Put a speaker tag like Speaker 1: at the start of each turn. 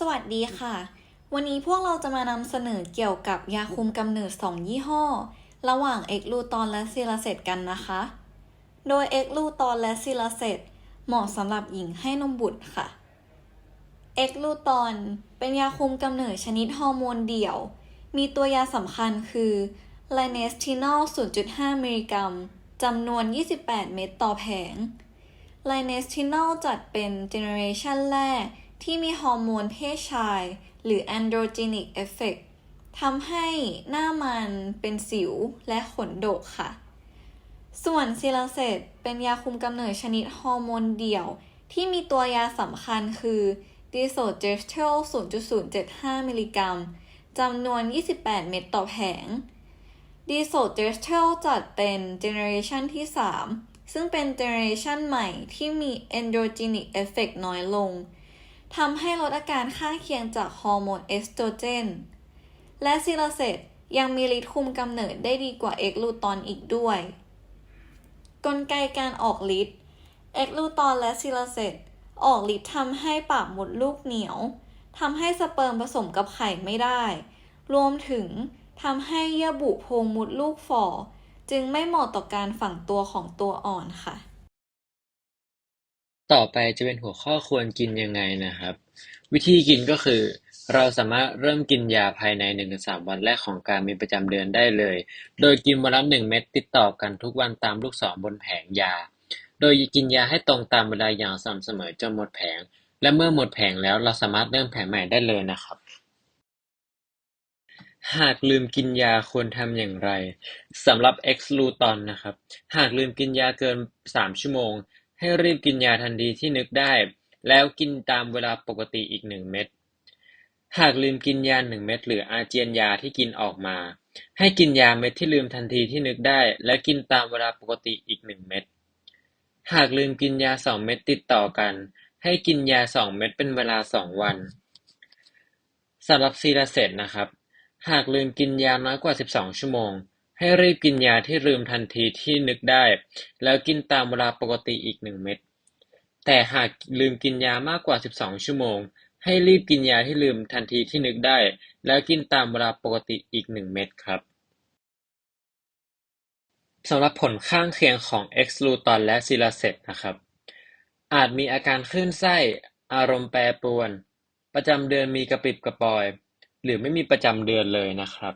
Speaker 1: สวัสดีค่ะ วันนี้พวกเราจะมานำเสนอเกี่ยวกับยาคุมกำเนิด 2 ยี่ห้อ ระหว่างเอกลูตอนและซิลาเซตกันนะคะ โดยเอกลูตอนและซิลาเซตเหมาะสำหรับหญิงให้นมบุตรค่ะ เอกลูตอนเป็นยาคุมกำเนิดชนิดฮอร์โมนเดี่ยว มีตัวยาสำคัญคือไลเนสทินอล 0.5 มิลลิกรัมจำนวน 28 เม็ดต่อแผงไลเนสทินอลจัดเป็นเจเนอเรชันแรก ที่มีฮอร์โมนเพศชาย หรือ androgenic effect ทำให้หน้ามันเป็นสิวและขนดกค่ะ ส่วนซิลาเซตเป็นยาคุมกำเนิดชนิดฮอร์โมนเดี่ยว ที่มีตัวยาสำคัญคือดิโซเจสเทล0.075 มิลลิกรัมจำนวน 28 เม็ดต่อแผงดีโซเจสเทลจัดเป็นเจเนอเรชันที่ 3 ซึ่งเป็นเจเนอเรชันใหม่ที่มี androgenic effect น้อยลง ทำให้ลดอาการข้างเคียงจากฮอร์โมนเอสโตรเจน และซิลาเซตยังมีฤทธิ์คุมกำเนิดได้ดีกว่าเอกลูตอนอีกด้วย กลไกการออกฤทธิ์เอกลูตอนและซิลาเซตออกฤทธิ์ทำให้ปากมดลูกเหนียวทำให้สเปิร์มผสมกับไข่ไม่ได้ รวมถึงทำให้เยื่อบุโพรงมดลูกฝ่อ จึงไม่เหมาะต่อการฝังตัวของตัวอ่อนค่ะ
Speaker 2: ต่อไปจะเป็นหัวข้อควรกินยังไงนะครับ วิธีกินก็คือ เราสามารถเริ่มกินยาภายใน 1-3 วันแรกของการมีประจำเดือนได้เลย โดยกินวันละ 1 เม็ดติดต่อกันทุกวันตามลูกศรบนแผงยา โดยกินยาให้ตรงตามเวลาอย่างสม่ำเสมอจนหมดแผง และเมื่อหมดแผงแล้วเราสามารถเริ่มแผงใหม่ได้เลยนะครับหากลืมกินยาควรทำอย่างไรสำหรับเอ็กซ์ลูตอนนะครับ หากลืมกินยาเกิน 3 ชั่วโมง ให้รีบกินยาทันทีที่นึกได้ แล้วกินตามเวลาปกติอีก1เม็ด หากลืมกินยา1เม็ดหรืออาเจียนยาที่กินออกมา ให้กินยาเม็ดที่ลืมทันทีที่นึกได้ และกินตามเวลาปกติอีก1เม็ด หากลืมกินยา2เม็ดติดต่อกัน ให้กินยา2เม็ดเป็นเวลา2วันสำหรับซีลาเซตนะครับ หากลืมกินยาน้อยกว่า 12 ชั่วโมง ให้รีบกินยาที่ลืมทันทีที่นึกได้ แล้วกินตามเวลาปกติอีก1เม็ด แต่หากลืมกินยามากกว่า 12 ชั่วโมง ให้รีบกินยาที่ลืมทันทีที่นึกได้ แล้วกินตามเวลาปกติอีก1เม็ดครับสำหรับผลข้างเคียงของเอ็กซ์ลูตอนและซิลาเซตนะครับ อาจมีอาการคลื่นไส้ อารมณ์แปรปรวน ประจำเดือนมีกระปิบกระปอย หรือไม่มีประจำเดือนเลยนะครับ